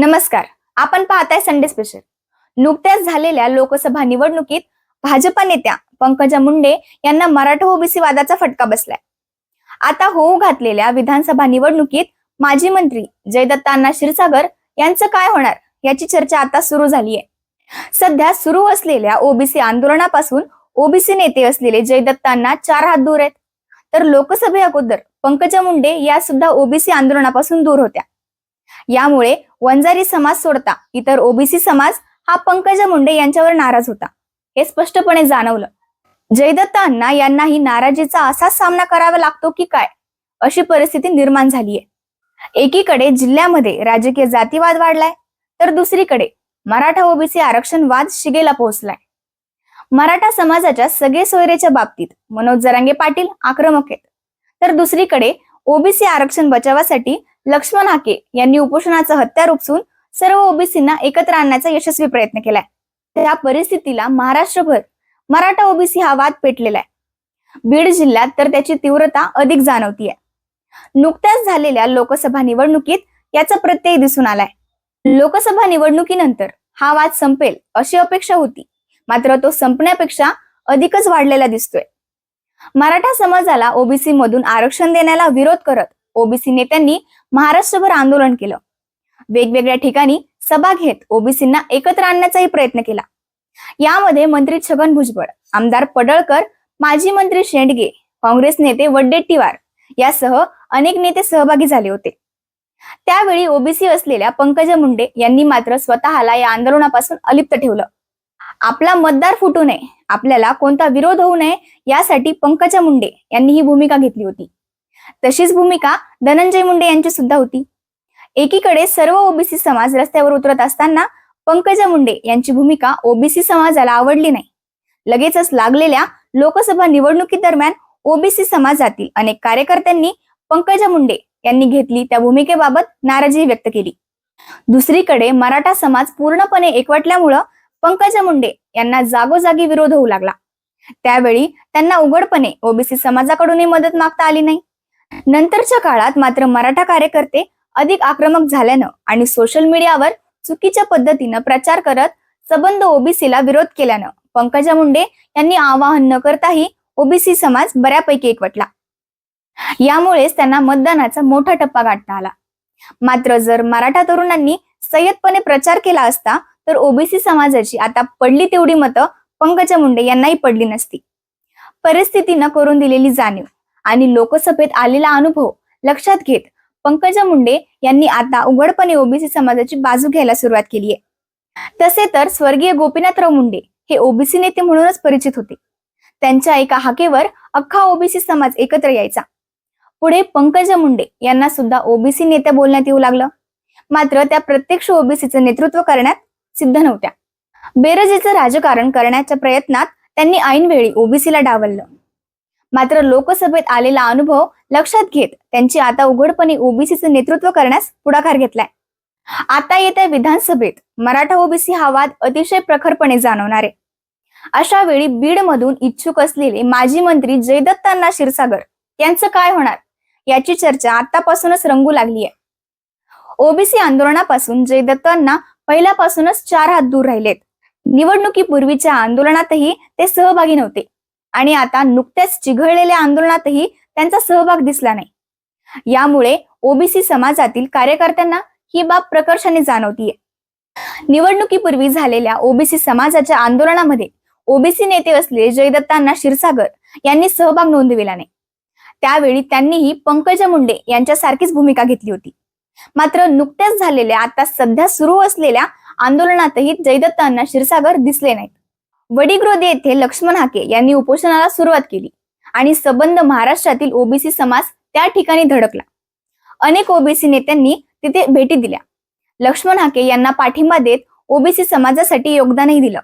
नमस्कार. आपण पाहताय संडे स्पेशल नुकत्याच झालेल्या लोकसभा निवडणुकीत भाजपा नेत्या पंकजा मुंडे यांना मराठा ओबीसी वादाचा फटका बसलाय. आता होऊ घातलेल्या विधानसभा निवडणुकीत माजी मंत्री जयदत्त अण्णा क्षीरसागर यांचं काय होणार याची चर्चा आता सुरू झाली आहे सध्या सुरू असलेल्या ओबीसी आंदोलनापासून ओबीसी नेते असलेले जयदत्त अण्णा चार हात दूर आहेत. तर लोकसभे अगोदर पंकजा मुंडे या सुद्धा ओबीसी आंदोलनापासून दूर होत्या. यामुळे वंजारी समाज सोडता इतर ओबीसी समाज हा पंकजा मुंडे यांच्यावर नाराज होता. हे स्पष्टपणे जाणवलं. जयदत्त अण्णा यांनाही नाराजीचा असाच सामना करावा लागतो की काय? अशी परिस्थिती निर्माण झालीय. एकीकडे जिल्ह्यामध्ये राजकीय जातीवाद वाढलाय तर दुसरीकडे मराठा ओबीसी आरक्षण वाद शिगेला पोहोचलाय. मराठा समाजाच्या सगळे सोयरेच्या बाबतीत मनोज जरांगे पाटील आक्रमक आहेत. तर दुसरीकडे ओबीसी आरक्षण बचावासाठी लक्ष्मण हाके यांनी उपोषणाचं हत्यार उपसून सर्व ओबीसींना एकत्र आणण्याचा यशस्वी प्रयत्न केलाय. त्या परिस्थितीला महाराष्ट्रभर मराठा ओबीसी हा वाद पेटलेला आहे बीड जिल्ह्यात तर त्याची तीव्रता अधिक जाणवतीये. नुकत्याच झालेल्या लोकसभा निवडणुकीत याचा प्रत्यय दिसून आलाय. लोकसभा निवडणुकीनंतर हा वाद संपेल अशी अपेक्षा होती मात्र तो संपण्यापेक्षा अधिकच वाढलेला दिसतोय. मराठा समाजाला ओबीसी मधून आरक्षण देण्याला विरोध करत ओबीसी नेत्यांनी महाराष्ट्रभर आंदोलन केलं. वेगवेगळ्या ठिकाणी सभा घेत ओबीसींना एकत्र आणण्याचाही प्रयत्न केला. यामध्ये मंत्री छगन भुजबळ आमदार पडळकर माजी मंत्री शेंडगे काँग्रेस नेते वड्डेट्टीवार यासह अनेक नेते सहभागी झाले होते. त्यावेळी ओबीसी असलेल्या पंकजा मुंडे यांनी मात्र स्वतःला या आंदोलनापासून अलिप्त ठेवलं. आपला मतदार फुटू नये आपल्याला कोणता विरोध होऊ नये यासाठी पंकजा मुंडे यांनी ही भूमिका घेतली होती. तशीच भूमिका धनंजय मुंडे यांची सुद्धा होती. एकीकडे सर्व ओबीसी समाज रस्त्यावर उतरत असताना पंकजा मुंडे यांची भूमिका ओबीसी समाजाला आवडली नाही. लगेचच लागलेल्या लोकसभा निवडणुकी दरम्यान ओबीसी समाजातील अनेक कार्यकर्त्यांनी पंकजा मुंडे यांनी घेतली त्या भूमिकेबाबत नाराजी व्यक्त केली. दुसरीकडे मराठा समाज पूर्णपणे एकवटल्यामुळं पंकजा मुंडे यांना जागोजागी विरोध होऊ लागला. त्यावेळी त्यांना उघडपणे ओबीसी समाजाकडूनही मदत मागता आली नाही. नंतरच्या काळात मात्र मराठा कार्यकर्ते अधिक आक्रमक झाल्यानं आणि सोशल मीडियावर चुकीच्या पद्धतीनं प्रचार करत सबंध ओबीसीला विरोध केल्यानं पंकजा मुंडे यांनी आवाहन न करताही ओबीसी समाज बऱ्यापैकी एकवटला. यामुळेच त्यांना मतदानाचा मोठा टप्पा गाठता आला. मात्र जर मराठा तरुणांनी संयतपणे प्रचार केला असता तर ओबीसी समाजाची आता पडली तेवढी मतं पंकजा मुंडे यांनाही पडली नसती. परिस्थितीनं करून दिलेली जाणीव. आणि लोकसभेत आलेला अनुभव लक्षात घेत पंकजा मुंडे यांनी आता उघडपणे ओबीसी समाजाची बाजू घ्यायला सुरुवात केली आहे. तसे तर स्वर्गीय गोपीनाथराव मुंडे हे ओबीसी नेते म्हणूनच परिचित होते. त्यांच्या एका हाकेवर अख्खा ओबीसी समाज एकत्र यायचा. पुढे पंकजा मुंडे यांना सुद्धा ओबीसी नेत्या बोलण्यात येऊ लागलं. मात्र त्या प्रत्यक्ष ओबीसीचं नेतृत्व करण्यात सिद्ध नव्हत्या. बेरजेचं राजकारण करण्याच्या प्रयत्नात त्यांनी ऐनवेळी ओबीसीला डावललं. मात्र लोकसभेत आलेला अनुभव लक्षात घेत त्यांची आता उघडपणे ओबीसीचं नेतृत्व करण्यास पुढाकार घेतलाय. आता येत्या विधानसभेत मराठा ओबीसी हा वाद अतिशय प्रखरपणे जाणवणार आहे. अशा वेळी बीड मधून इच्छुक असलेले माजी मंत्री जयदत्तांना क्षीरसागर यांचं काय होणार? याची चर्चा आतापासूनच रंगू लागली आहे ओबीसी आंदोलनापासून जयदत्तांना पहिल्यापासूनच चार हात दूर राहिलेत. निवडणुकीपूर्वीच्या आंदोलनातही ते सहभागी नव्हते. आणि आता नुकत्याच चिघळलेल्या आंदोलनातही त्यांचा सहभाग दिसला नाही. यामुळे ओबीसी समाजातील कार्यकर्त्यांना ही बाब प्रकर्षाने जाणवतीये. निवडणुकीपूर्वी झालेल्या ओबीसी समाजाच्या आंदोलनामध्ये ओबीसी नेते असलेले जयदत्तांना क्षीरसागर यांनी सहभाग नोंदविला नाही. त्यावेळी त्यांनीही पंकजा मुंडे यांच्यासारखीच भूमिका घेतली होती. मात्र नुकत्याच झालेल्या आता सध्या सुरू असलेल्या आंदोलनातही जयदत्तांना क्षीरसागर दिसले नाहीत. वडिग्रोद येथे लक्ष्मण हाके यांनी उपोषणाला सुरुवात केली आणि सबंध महाराष्ट्रातील ओबीसी समाज त्या ठिकाणी धडकला. अनेक ओबीसी नेत्यांनी तिथे भेटी दिल्या. लक्ष्मण हाके यांना पाठिंबा देत ओबीसी समाजासाठी योगदानही दिलं.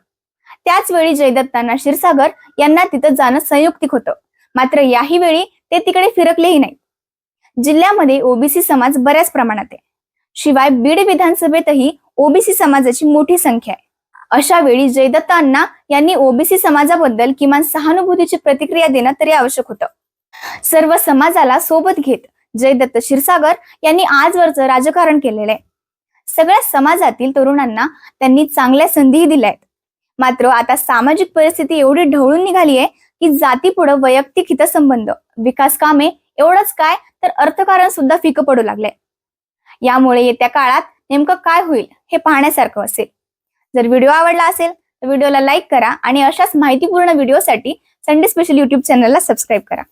त्याच वेळी जयदत्तांना क्षीरसागर यांना तिथं जाणं संयुक्तिक होतं. मात्र याही वेळी ते तिकडे फिरकलेही नाही जिल्ह्यामध्ये ओबीसी समाज बऱ्याच प्रमाणात आहे. शिवाय बीड विधानसभेतही ओबीसी समाजाची मोठी संख्या आहे. अशा वेळी जयदत्त अण्णा यांनी ओबीसी समाजाबद्दल किमान सहानुभूतीची प्रतिक्रिया देणं तरी आवश्यक होतं. सर्व समाजाला सोबत घेत जयदत्त क्षीरसागर यांनी आजवरचं राजकारण केलेलं आहे. सगळ्या समाजातील तरुणांना त्यांनी चांगल्या संधीही दिल्या आहेत. मात्र आता सामाजिक परिस्थिती एवढी ढवळून निघाली आहे की जातीपुढं वैयक्तिक हितसंबंध विकास कामे एवढंच काय तर अर्थकारण सुद्धा फिकं पडू लागलंय. यामुळे येत्या काळात नेमकं काय होईल हे पाहण्यासारखं असेल. जर व्हिडिओ आवडला असेल तर व्हिडिओला लाईक करा आणि अशाच माहितीपूर्ण व्हिडिओसाठी संडे स्पेशल युट्यूब चॅनलला सबस्क्राईब करा.